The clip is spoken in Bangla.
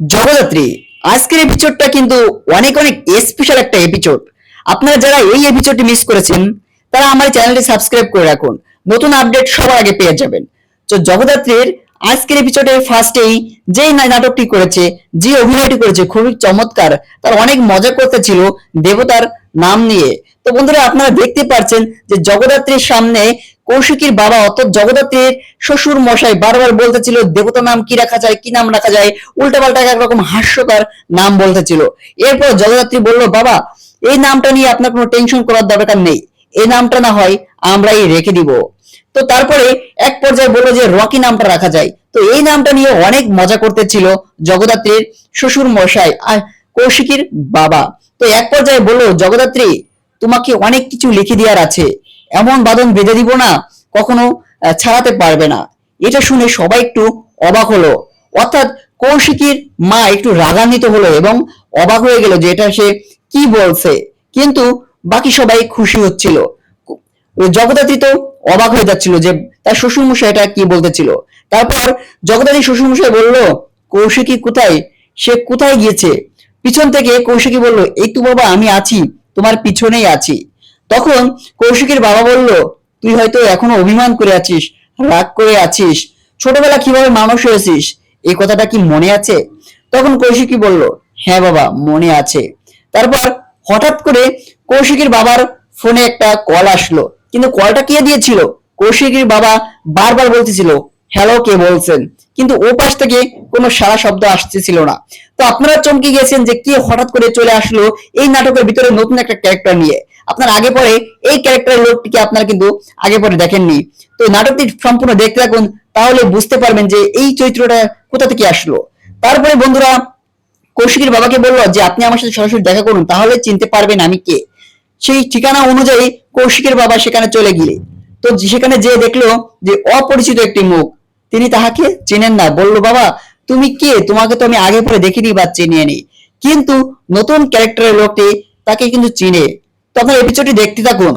জগদ্ধাত্রী, আজকের এপিসোডটা কিন্তু অনেক অনেক স্পেশাল একটা এপিসোড আপনারা যারা এই এপিসোডটি মিস করেছেন, তারা আমার চ্যানেলটি সাবস্ক্রাইব করে রাখুন। নতুন আপডেট সবার আগে পেয়ে যাবেন। তো জগদ্ধাত্রীর আজকের এপিসোডের ফার্স্টেই যেই নাটকটি করেছে যে অভিনয়টি করেছে, খুবই চমৎকার। তার অনেক মজা করতে ছিল দেবতার নাম নিয়ে। তো বন্ধুরা, আপনারা দেখতে পাচ্ছেন যে জগদ্ধাত্রীর সামনে কৌশিকীর বাবা অর্থাৎ জগদ্ধাত্রীর শ্বশুর মশাই বারবার বলতেছিল, দেবতা নাম কি রাখা যায়? কি নাম রাখা যায়? উল্টাপাল্টা একরকম হাস্যকর নাম বলতেছিল। এরপর জগদ্ধাত্রী বলল, বাবা, এই নামটা নিয়ে আপনার কোনো টেনশন করার দরকার নেই। এই নামটা না হয় আমরাই রেখে দিব। তো তারপরে এক পর্যায়ে বলল যে, রকি নামটা রাখা যায়। তো এই নামটা নিয়ে অনেক মজা করতেছিল জগদ্ধাত্রীর শ্বশুর মশাই আর কৌশিকীর বাবা। তো এক পর্যায়ে বলল জগদ্ধাত্রী তোমাকে অনেক কিছু লিখে দেওয়ার আছে। এমন বাদন বেঁধে দিব না, কখনো ছাড়াতে পারবে না। এটা শুনে সবাই একটু অবাক হলো। অর্থাৎ কৌশিকীর মা একটু রাগান্বিত হলো এবং অবাক হয়ে গেল যে এটা সে কি বলছে। কিন্তু বাকি সবাই খুশি হচ্ছিল। ওই জগদ্ধাত্রী তো অবাক হয়ে যাচ্ছিল যে তার শ্বশুরমশাই এটা কি বলতেছিল। তারপর জগদ্ধাত্রী শ্বশুর মশাই বলল, কৌশিকী কোথায়? সে কোথায় গিয়েছে? পিছন থেকে কৌশিকী বলল, এই তো বাবা, আমি আছি। তোমার পিছনেই আছি। তখন কৌশিকীর বাবা বলল, তুই হয়তো এখনও অভিমান করে আছিস, রাগ করে আছিস, ছোটবেলা কীভাবে মানুষ হয়েছিস এই কথাটা কি মনে আছে? তখন কৌশিকী বলল হ্যাঁ বাবা, মনে আছে। তারপর হঠাৎ করে কৌশিকীর বাবার ফোনে একটা কল আসলো। কিন্তু কলটা কে দিয়েছিল? কৌশিকীর বাবা বারবার বলতেছিল, হ্যালো, কে বলছেন? কিন্তু ও পাশ থেকে কোনো সারা শব্দ আসতেছিল না। তো আপনারা চমকে গিয়েছেন যে কে হঠাৎ করে চলে আসলো এই নাটকের ভিতরে নতুন একটা ক্যারেক্টার নিয়ে। আপনার আগে পরে এই ক্যারেক্টারের লোকটিকে আপনারা কিন্তু আগে পরে দেখেননি। তো নাটকটি সম্পূর্ণ দেখতে থাকুন, তাহলে বুঝতে পারবেন যে এই চরিত্রটা কোথা থেকে আসলো। তারপরে বন্ধুরা, কৌশিকের বাবাকে বলল যে, আপনি আমার সাথে সরাসরি দেখা করুন, তাহলে চিনতে পারবেন আমি কে। সেই ঠিকানা অনুযায়ী কৌশিকের বাবা সেখানে চলে গিয়ে তো সেখানে যে দেখল যে, অপরিচিত একটি মুখ। তিনি তাহাকে চেনেন না। বলল, বাবা, তুমি কে? তোমাকে তো আমি আগে পরে দেখিনি বা চিনিয়ে নি কিন্তু নতুন ক্যারেক্টারের লোকটি তাকে কিন্তু চিনে। তখন এপিসোডটি দেখতে থাকুন।